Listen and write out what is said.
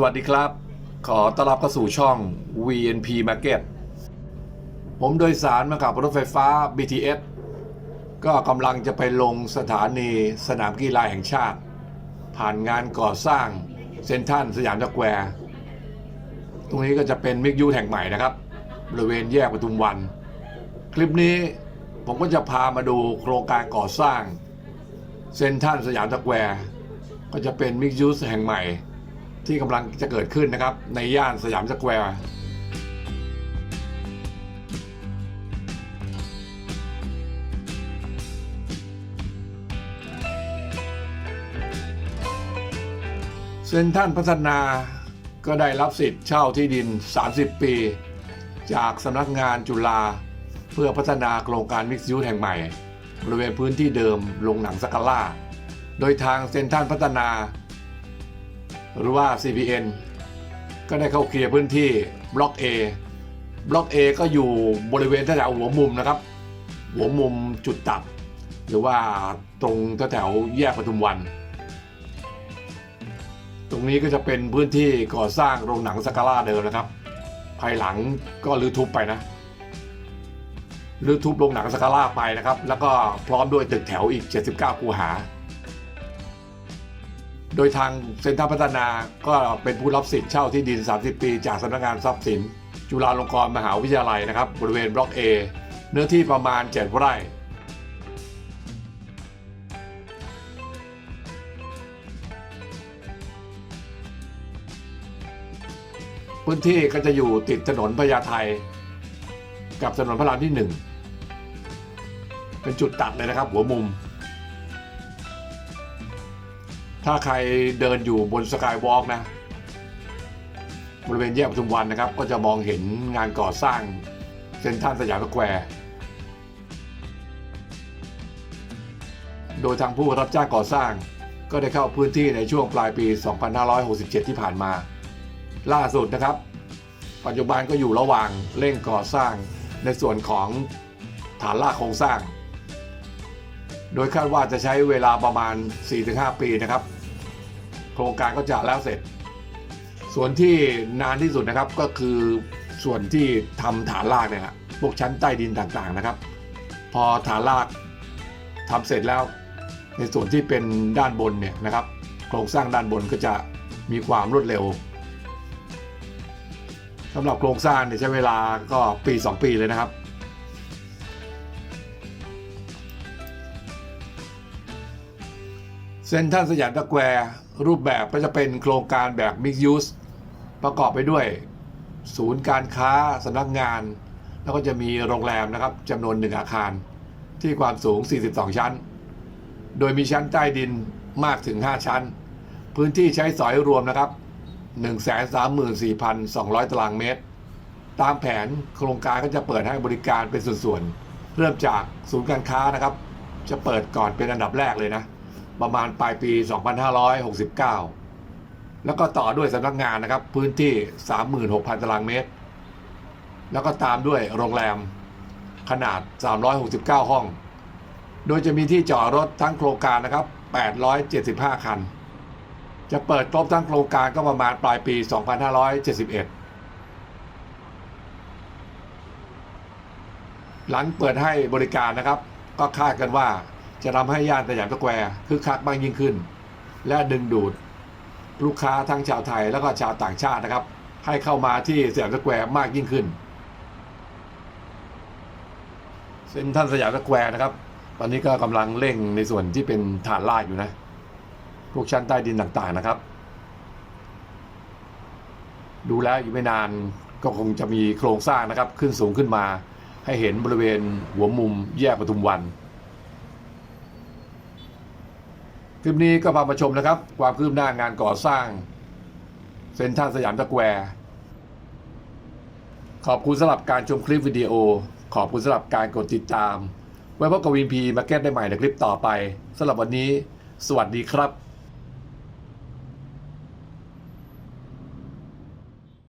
สวัสดีครับ ขอต้อนรับเข้าสู่ช่อง VNP Market ผมโดยสารมากับรถไฟฟ้า BTS ก็กำลังจะไปลงสถานีสนามกีฬาแห่งชาติ ผ่านงานก่อสร้างเซนทรันสยามสแควร์ ตรงนี้ก็จะเป็นมิกยูแห่งใหม่นะครับ บริเวณแยกปทุมวัน คลิปนี้ผมก็จะพามาดูโครงการก่อสร้างเซนทรันสยามสแควร์ ก็จะเป็นมิกยูสแห่งใหม่ ที่กำลังจะเกิดขึ้นนะครับ ในย่านสยามสแควร์เซ็นทรัลพัฒนาก็ได้รับสิทธิ์เช่าที่ดิน 30 ปี จากสำนักงานจุฬาเพื่อพัฒนาโครงการมิกซ์ยูแห่งใหม่ บริเวณพื้นที่เดิมลงหนังสกาล่า โดยทางเซ็นทรัลพัฒนา หรือว่า CPN ก็ได้เข้าเคลียร์พื้นที่บล็อก A บล็อก A ก็อยู่บริเวณแถวหัวมุมนะครับ หัวมุมจุดตัดหรือว่าตรงแถวแยกปทุมวัน ตรงนี้ก็จะเป็นพื้นที่ก่อสร้างโรงหนังสกาล่าเดิมนะครับ ภายหลังก็รื้อทุบไปนะรื้อทุบโรงหนังสกาล่าไปนะครับ แล้วก็พร้อมด้วยตึกแถวอีก 79 คูหา โดยทางเซ็นทรัลพัฒนาก็เป็นผู้รับสิทธิ์เช่าที่ดิน 30 ปี จากสำนักงานทรัพย์สิน จุฬาลงกรณ์มหาวิทยาลัยนะครับ บริเวณบล็อก A เนื้อที่ประมาณ 7 ไร่ พื้นที่ก็จะอยู่ติดถนนพญาไทกับถนนพระรามที่หนึ่งเป็นจุดตัดเลยนะครับ หัวมุม ถ้าใครเดินอยู่บนสกายวอล์กนะ บริเวณแยกปทุมวันนะครับ ก็จะมองเห็นงานก่อสร้างเซ็นทรัลสยามสแควร์ โดยทางผู้รับจ้างก่อสร้าง ก็ได้เข้าพื้นที่ในช่วงปลายปี 2567 ที่ผ่านมา ล่าสุดนะครับ ปัจจุบันก็อยู่ระหว่างเร่งก่อสร้างในส่วนของฐานรากโครงสร้าง โดยคาดว่าจะใช้เวลาประมาณ 4-5 ปีนะครับ ครงการก็จะแล้วเสร็จ ส่วนที่นานที่สุดนะครับก็คือส่วนที่ทำฐานรากเนี่ยฮะพวกชั้นใต้ดินต่างๆนะครับ พอฐานรากทำเสร็จแล้ว ในส่วนที่เป็นด้านบนเนี่ยนะครับ โครงสร้างด้านบนก็จะมีความรวดเร็วสำหรับโครงสร้างเนี่ยใช้เวลาก็ปี 2 ปีเลยนะครับเซนทรัลสยามสแควร์ รูปแบบก็จะเป็นโครงการแบบ Mixed Use ประกอบไปด้วย ศูนย์การค้าสำนักงาน แล้วก็จะมีโรงแรมนะครับจำนวนหนึ่งอาคาร ที่ความสูง 42 ชั้น โดยมีชั้นใต้ดินมากถึง 5 ชั้น พื้นที่ใช้สอยรวมนะครับ 134,200 ตารางเมตร ตามแผนโครงการก็จะเปิดให้บริการเป็นส่วนๆ เริ่มจากศูนย์การค้านะครับ จะเปิดก่อนเป็นอันดับแรกเลยนะ ประมาณปลายปี 2569 แล้วก็ต่อด้วยสำนักงานนะครับ พื้นที่ 36,000 ตารางเมตร แล้วก็ตามด้วยโรงแรมขนาด 369 ห้อง โดยจะมีที่จอดรถทั้งโครงการนะครับ 875 คัน จะเปิดครบทั้งโครงการก็ประมาณปลายปี 2571หลังเปิดให้บริการนะครับ ก็คาดกันว่า จะทำให้ย่านสยามสแควร์คึกคักมากยิ่งขึ้น และดึงดูดลูกค้าทั้งชาวไทยแล้วก็ชาวต่างชาตินะครับ ให้เข้ามาที่สยามสแควร์มากยิ่งขึ้นเซ็นทรัลสยามสแควร์นะครับ ตอนนี้ก็กำลังเร่งในส่วนที่เป็นฐานลากอยู่นะ พวกชั้นใต้ดินต่างๆนะครับ ดูแล้วอยู่ไม่นานก็คงจะมีโครงสร้างนะครับ ขึ้นสูงขึ้นมาให้เห็นบริเวณหัวมุมแยกปทุมวัน ค ลิปนี้ก็พามาชมนะครับ ความคืบหน้างานก่อสร้าง เซ็นทรัลสยามสแควร์ขอบคุณสำหรับการชมคลิปวิดีโอ ขอบคุณสำหรับการกดติดตาม ไว้พบกับวินพีมาเก็ตได้ใหม่ในคลิปต่อไปสำหรับวันนี้ สวัสดีครับ